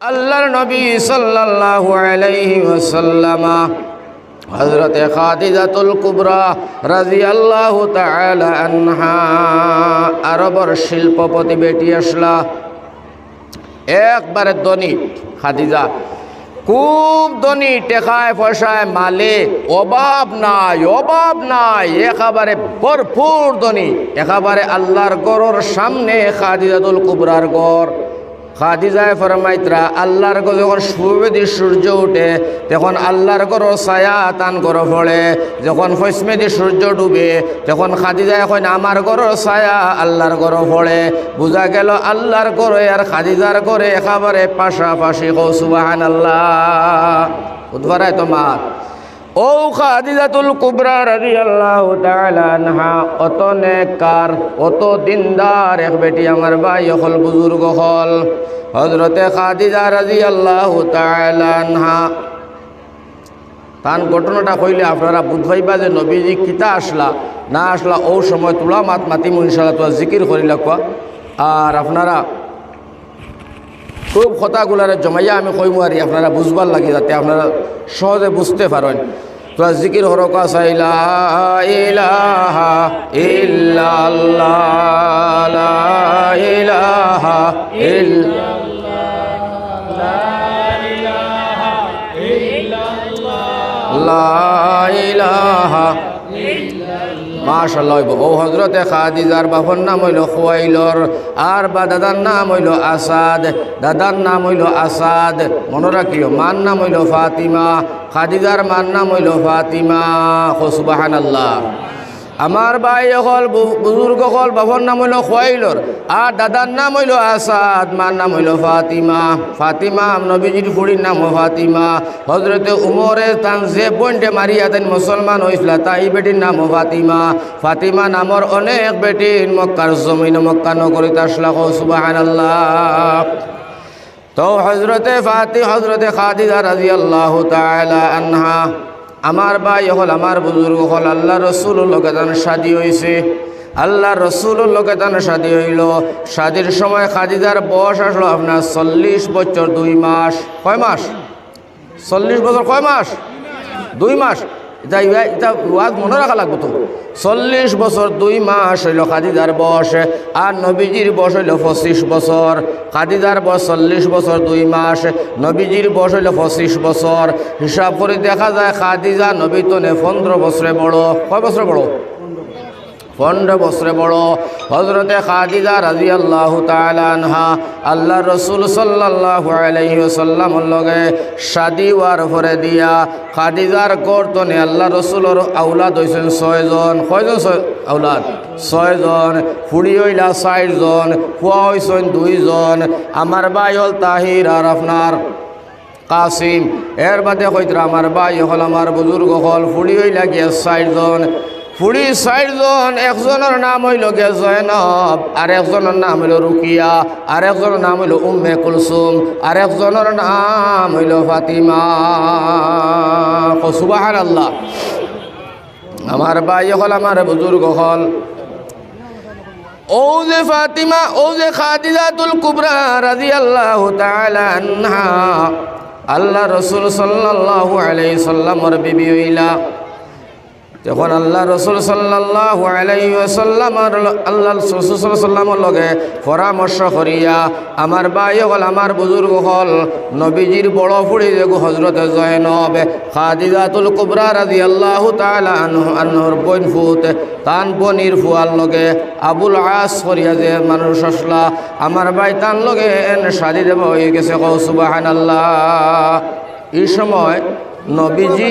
আল্লাহর নবী সাল্লাল্লাহু আলাইহি ওয়াসাল্লামা, হযরতে খাদিজাতুল কুবরা রাদিয়াল্লাহু তাআলা আনহা আরবর শিল্পপতি বেটি আসলা। একবারে ধনী খাদিজা, খুব ধনী, টেকায় পয়সায় মালে অভাব নাই অভাব নাই, একেবারে ভরপুর ধনী, একেবারে আল্লাহর গড়র সামনে খাদিজাতুল কুবরার গড় খাদিজায় ফরমাইত্রা, আল্লাহর গো যখন সুবেদি সূর্য উঠে, তখন আল্লাহর গরো ছায়া তান গরো ফলে। যখন ফসমেদি সূর্য ডুবে, তখন খাদিজা এখন আমার গরো ছায়া আল্লাহর গরো ফলে। বোঝা গেল আল্লাহর গরো আর খাদিজার গরে একেবারে পাশাপাশি কৌ সুবাহান আল্লাহ উদ্বারায় তোমার। ও খাদিজাতুল কুবরা রাদিয়াল্লাহু তাআলা আনহা, অত নেককার, অত দিনদার এক বেটি আমার ভাই হল বুজুর্গ হল। হযরতে খাদিজা রাদিয়াল্লাহু তাআলা আনহা। তান ঘটনাটা কইলে আপনারা বুধবাইবা যে নবীজি কিতা আসলা, না আসলা, ও সময় তোলা মাত মাতি ইনশাল্লাহ তোয়া জিকির করিলা, কোয়া। আর আপনারা খুব কথাগুলারে জমাইয়া আমি কইমু আর আপনারা বুঝবার লাগে যাতে আপনারা সহজে বুঝতে পারেন। তো জিকির হরকা সাইলা ইলাহা ইল্লাল্লাহ ইলাহা ইল্লাল্লাহ, লা মাশাল্লাহ ও হজরতে খাদিজার বাবার নাম হইল খোয়াইলর, আর বা দাদার নাম হইল আসাদ, দাদার নাম হইল আসাদ। মনে রাখিও, মার নাম হইল ফাতিমা, খাদিজার মার নাম হইল ফাতিমা খসুবাহান আল্লাহ আমার ভাই হল বুজুর্গ হল বাবার নাম হইল খোয়াইলর আর দাদার নাম হইল আসাদ মার নাম হইল ফাতিমা। ফাতিমা নবীজির ফুড়ির নাম ফাতিমা। হজরতে উমরে তান যে পয়েন্টে মারিয়া দেন মুসলমান হয়েছিল তাই বেটির নাম ফাতিমা। ফাতিমা নামর অনেক বেটির মক্কার জমিন মক্কা নগরীতে আসলা সুবাহান আল্লাহ তো হজরতে ফাতি হজরতে খাদিজা রাজি আল্লাহ আনহা। আমার ভাই হল, আমার বুজুর্গ হল আল্লাহ রসুল লোকেদান সাদী হয়েছে আল্লাহ রসুল লোকেদান সাদী হইল। সাদির সময় খাদিদার বয়স আসলো আপনার চল্লিশ বছর দুই মাস। কয় মাস? চল্লিশ বছর কয় মাস? দুই মাস। এটা এটা ওয়াজ মনে রাখা লাগবে তো। চল্লিশ বছর, দুই মাস হইল খাদিদার বয়স, আর নবীজির বয়স হইল পঁচিশ বছর। খাদিদার বয়স চল্লিশ বছর, দুই মাস, নবীজির বয়স হইল পঁচিশ বছর। হিসাব করে দেখা যায়, খাদিজা নবী তো নে পনেরো বছরে বড়। কয় বছরে বড়? পনেরো বছরে বড়। হজরতে খাদিজা রাজি আল্লাহ তালানহা আল্লাহ রসুল সাল্লাহ আলাইসাল্লাম লগে শাদি ওয়ার ভরে দিয়া খাদিজার কর্তনে আল্লাহ রসুলর আউলাদ হয়েছেন ছয়জন। কয়জন আউলাদ ছয়জন। ফুড়ি হইলা চারজন। ফুয়া হয়েছেন দুইজন। আমার ভাই হল তাহির আর আপনার কাসিম। এর বাদে হইতরা আমার ভাই হল আমার বুজুর্গ হল। ফুড়ি হইলা গিয়া চারজন। ফুড়ি চারজন একজনের নাম হইল গে জয়নব, আর একজনের নাম হইল রুকিয়া, আর একজনের নাম হইল উম্মে কুলসুম, আর একজনের নাম হইল ফাতিমা। সুবাহান আল্লাহ আমার ভাই হল, আমার বুজুর্গ হল। ও যে ফাতিমা, ও যে খাদিজাতুল কুবরা তাআলা আনহা, আল্লাহ রসুল সাল্লাল্লাহু আলাইহি সাল্লামর বিবি হইলা। যখন আল্লাহ রসুল সাল্লাহ আলাইসাল্লামর আল্লাহ সাল্লামর লগে পরামর্শ করিয়া আমার বাই হল, আমার বুজুর্গ হল, নবীজির বড় ফুড়ি যে হজরত জয়নব, খাদিজাতুল কুবরা রাজি আল্লাহ তালা আনহর বইন ফুত, তান বনির ফুয়ার লগে আবুল আস করিয়া যে মানুষ আসলা, আমার ভাই তান লগে এন সাদি দেব হয়ে গেছে কৌসুবাহান আল্লাহ এই সময় নবীজি,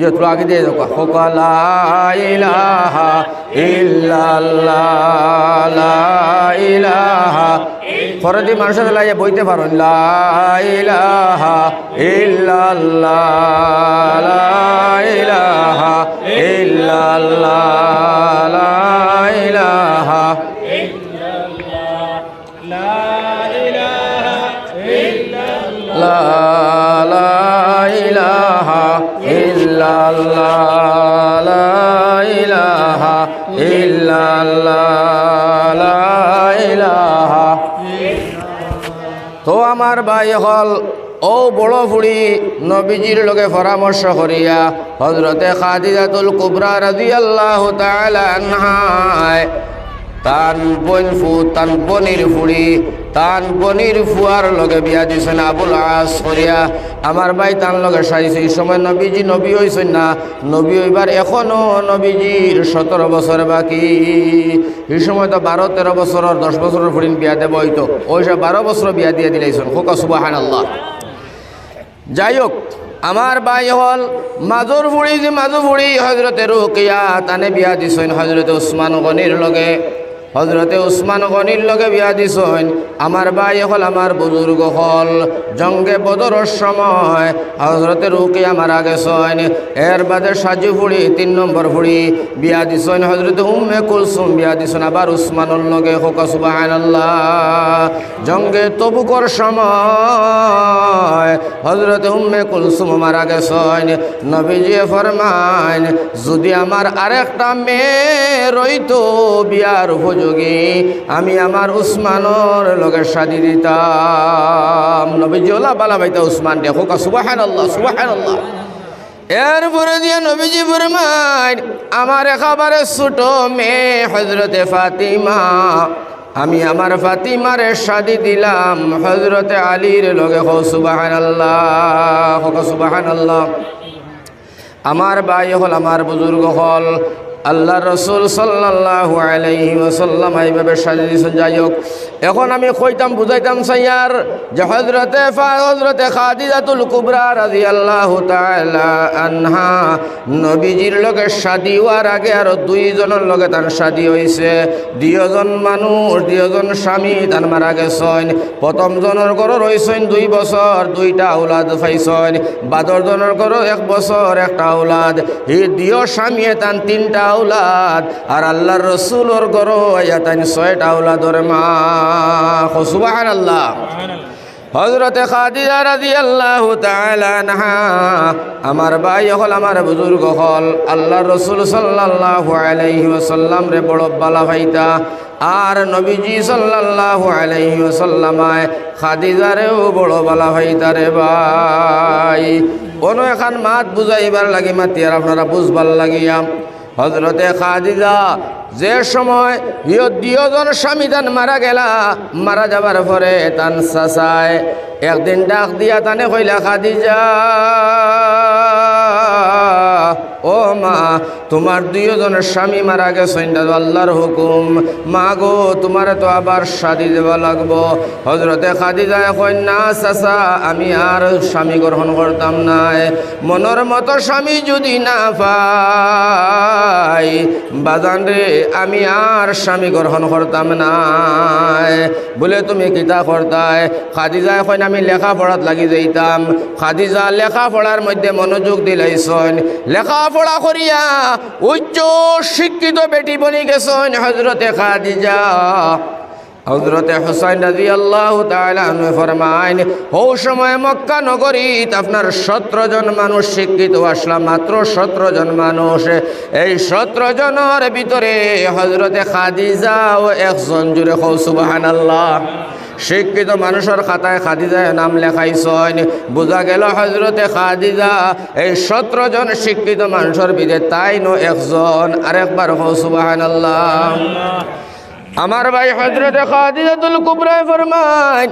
যে তো আগে দিয়ে দেখো ফকলা ইলাহা ইল্লাল্লাহ ইলাহা। মানুষের লাগিয়ে বইতে পারো ইলাহা তো আমার ভাই হল, ও বড় ফুড়ি নবীজির লগে পরামর্শ করিয়া হজরতে খাদিজাতুল কুবরা রাজি আল্লাহ আনহায় তান বন ফু, তান বনির ফুড়ি, তান বনির ফুয়ার লগে বিয়া দিছেন আবুল আস করিয়া। আমার ভাই তান লগে সাইছে, এই সময় নবীজি নবী হইছেন না। নবী হইবার এখনও নবীজির সতেরো বছর বাকি। এই সময় তো বারো, তেরো বছরের, দশ বছরের ফুড়িন বিয়া দেব হইতো। ওই সব বারো বছর বিয়া দিয়ে দিলাইছেন। হোকা সুবাহান আল্লাহ যাই হোক আমার ভাই হল মাজুর ফুড়ি যে মাজু ফুড়ি হজরতে রুকিয়া, তানে বিয়া দিছেন হজরতে উসমান গনির লগে। হজরতে উসমান গনির লগে বিয়া দিছেন। আমার ভাই হল আমার বুজুর্গ হল। জঙ্গে বদরের সময় হজরতে রুকিয়া মারা গেছেন। এর বাদে সাজু ফুড়ি তিন নম্বর ফুড়ি বিয়া দিছেন। হজরতে উম্মে কুলসুম বিয়া দিছেন। আবার উসমানুর লগে হোকা, সুবাহানাল্লাহ। জঙ্গে তবুকর সময় হজরত উম্মে কুলসুম মারা গেছেন। নবীজি ফরমান যদি আমার আরেকটা মেয়ে রইতো বিয়ার উপযোগী আমি আমার উসমানর লগে সাদি দিতাম। নবীজি ওলা বালা বাইতা উসমান দেখো সুবাহান আল্লাহ সুবাহান আল্লাহ এরপরে দিয়ে নবীজি ফরমান আমার একেবারে ছোট মেয়ে হজরতে ফাতিমা। আমি আমার ফাতিমারে শাদি দিলাম হজরতে আলীর লগে হো সুবাহান আল্লাহ হো সুবাহান আল্লাহ আমার ভাই হল, আমার বুজুর্গ হল আল্লাহ রসুল সাল্লাহ আলাইহি ওসাল্লাম এইভাবে সাজিয়ে দিয়েছেন। যাই হোক, এখন আমি কইতাম, বুঝাইতাম, সাইয়ার, যে হজরতে হজরতে খাদিজাতুল কুবরা রাজি আল্লাহ আনহা নবীজির লগে শাদি হওয়ার আগে আরও দুইজনের লগে তার শাদি হয়েছে দুইজন মানুষ, দুইজন স্বামী, তার মারা গেছেন। প্রথম জনের ঘর রয়েছেন দুই বছর, দুইটা আউলাদ পাইছেন। বাদর জনের ঘর এক বছর, একটা আউলাদ এই দিও স্বামী তান তিনটা আউলাদ। আর আল্লাহর রসুলোর ঘর তান ছয়টা আউলাদর মা। সুবাহান আল্লাহ হজরতে খাদিজা রাজি আল্লাহ তাহা আমার ভাই হল আমার বুজুর্গ হল। আল্লাহ রসুল সাল্লাহ আলাইহি ওসাল্লাম রে বড় বালা ভাইতা। আর নবীজি সাল্লাহ আলাইহি ওসাল্লামায় খাদিজারেও বড় বালা ভাইতা রে ভাই। কোনো এখন মাত বুঝাইবার লাগি, মাতি আর আপনারা বুঝবার লাগিয়া। হজরতে খাদিজা যে সময় দুজন স্বামী তান মারা গেলা, মারা যাবার পরে তান চাচায় একদিন ডাক দিয়া তানে কইলা, খাদিজা ও মা, তোমার দুইজনের স্বামী মারা গেছেন আল্লাহর হুকুম। মা গো, তোমার তো আবার শাদি দেওয়া লাগবো। হজরতে খাদিজা কই না চাচা, আমি আর স্বামী গ্রহণ করতাম নাই। মনের মতো স্বামী যদি না পাই, বাজান রে, আমি আর স্বামী গ্রহণ করতাম নাই। বলে, তুমি কিতা করতাই? খাদিজা এখন আমি লেখাপড়াত লাগি যাইতাম। খাদিজা লেখাপড়ার মধ্যে মনোযোগ দিলাইছন। লেখাপড়া করিয়া উচ্চ শিক্ষিত বেটি বনি গেছেন হজরতে খাদিজা। হজরতে হুসাইন রাজি আল্লাহ ফরমাইন ও সময় মক্কা নগরীত আপনার সতেরো জন মানুষ শিক্ষিত, আসলাম মাত্র সতেরো জন মানুষ। এই সতেরো জনের ভিতরে হজরতে খাদিজা ও একজন জুড়ে সুবাহান আল্লাহ শিক্ষিত মানুষের খাতায় খাদিজায় নাম লেখাইছেন। বোঝা গেল হজরতে খাদিজা এই সতেরো জন শিক্ষিত মানুষের ভিতরে তাই নো একজন। আরেকবার সুবাহান আল্লাহ আমার ভাই হজরত খাদিজাতুল কুবরা ফরমায়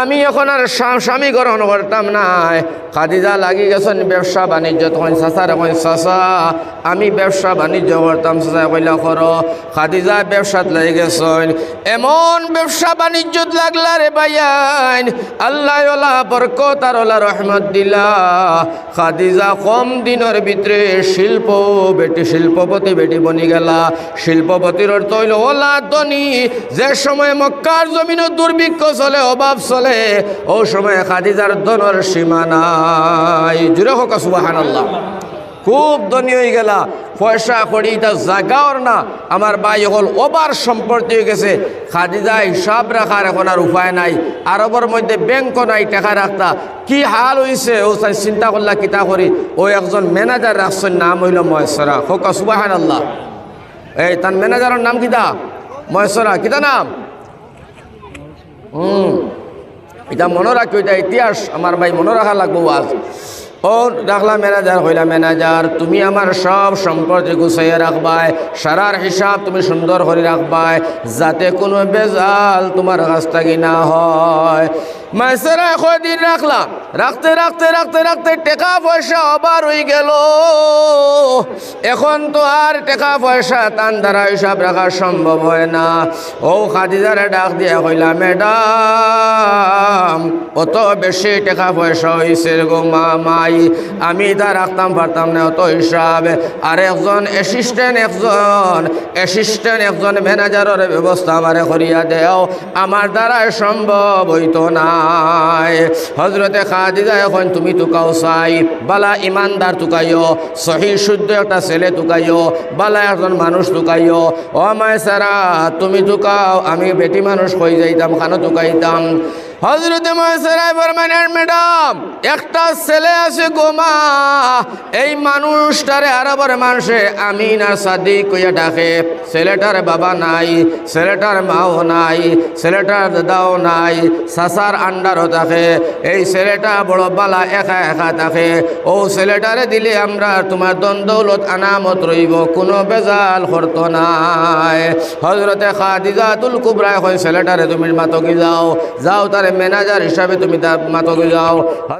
আমি এখন আর স্বামী গ্রহণ করতাম নাই খাদিজা লাগি গেছেন ব্যবসা বাণিজ্য, তখন চাচার এখন চাচা, আমি ব্যবসা বাণিজ্য করতাম। চাচা কইলা, কর। খাদিজা ব্যবসাত লাগি গেছেন। এমন ব্যবসা বাণিজ্যত লাগলা রে বাইয়াইন আল্লাহ ওলা ওলা রহমত দিলা। খাদিজা কম দিনের ভিতরে শিল্প বেটি, শিল্পপতি বেটি বনি গেলা। শিল্পপতির অর্থ হইল, ওলা ধনী, যে সময় মক্কার জমিনও দুর্ভিক্ষ চলে, অভাব চলে ও সময় খাদিজার ধনের সীমা নাই। জুড়ে হোক সুবাহান আল্লাহ খুব ধনী হয়ে গেলা। পয়সা করি এটা জাগাওর না। আমার ভাই হল ওবার সম্পত্তি হয়ে গেছে। খাদিজা হিসাব রাখার এখন আর উপায় নাই। আরবের মধ্যে ব্যাংক নাই টাকা রাখতা। কি হাল হয়েছে ও তাই চিন্তা করলা, কিতা করি? ও একজন ম্যানেজার রাখছেন, নাম হইল মহেশ্বরা। হোক সুবাহান আল্লাহ এই, তার ম্যানেজারের নাম কিতা? মহেশ্বরা। কিতা নাম? হুম। এটা মনে রাখি, এটা ইতিহাস। আমার ভাই মনে রাখা লাগবো আজ। ও রাখলা ম্যানেজার হইলা ম্যানেজার তুমি আমার সব সম্পর্কে গুছাইয়া রাখবাই। সারার হিসাব তুমি সুন্দর করে রাখবাই। যাতে কোনো বেজাল তোমার কাছ থেকে না হয়। মাইসেরা কদিন রাখলাম? রাখতে রাখতে রাখতে রাখতে টাকা পয়সা অবার হয়ে গেল। এখন তো আর টাকা পয়সা তান দ্বারা হিসাব রাখা সম্ভব হয় না। ও খাদিজারে ডাক দিয়ে কইলা, ম্যাডাম, অত বেশি টাকা পয়সা হয়েছে গো মা মাই আমি তা রাখতাম, পারতাম না অত হিসাব। আর একজন অ্যাসিস্ট্যান্ট একজন অ্যাসিস্ট্যান্ট একজন ম্যানেজারের ব্যবস্থা আমারে করিয়া দেও। আমার দ্বারাই সম্ভব হইতো নাই। হজরতে খাদিজা এখন, তুমি তুকাও চাই বালা ইমানদার তুকাইও, সহি শুদ্ধ একটা ছেলে তুকাইও, বালা একজন মানুষ তুকাইও। ও মায় সারা, তুমি তুকাও আমি বেটি মানুষ কই যাইতাম, খানো তুকাইতাম। হজরত মহেশ্বরাই বর্মানের ম্যাডাম, একটা ছেলে আছে গোমা এই মানুষটারে আরবার মানুষে আমিন আর সাদিক কইয়া ডাকে। ছেলেটার বাবা নাই, ছেলেটার মাও নাই, ছেলেটার দাদাও নাই, সাসার আন্ডারও থাকে। এই ছেলেটা বড় বালা, একা একা থাকে। ও ছেলেটারে দিলে আমরা তোমার দ্বন্দ্বলত আনামত রইব, কোনো বেজাল করত নাই। হজরতে খাদিজাতুল কুবরা এখন ছেলেটারে তুমি মাতকি যাও যাও তারে ম্যানেজার হিসাবে তুমি তার মাতকি যাও।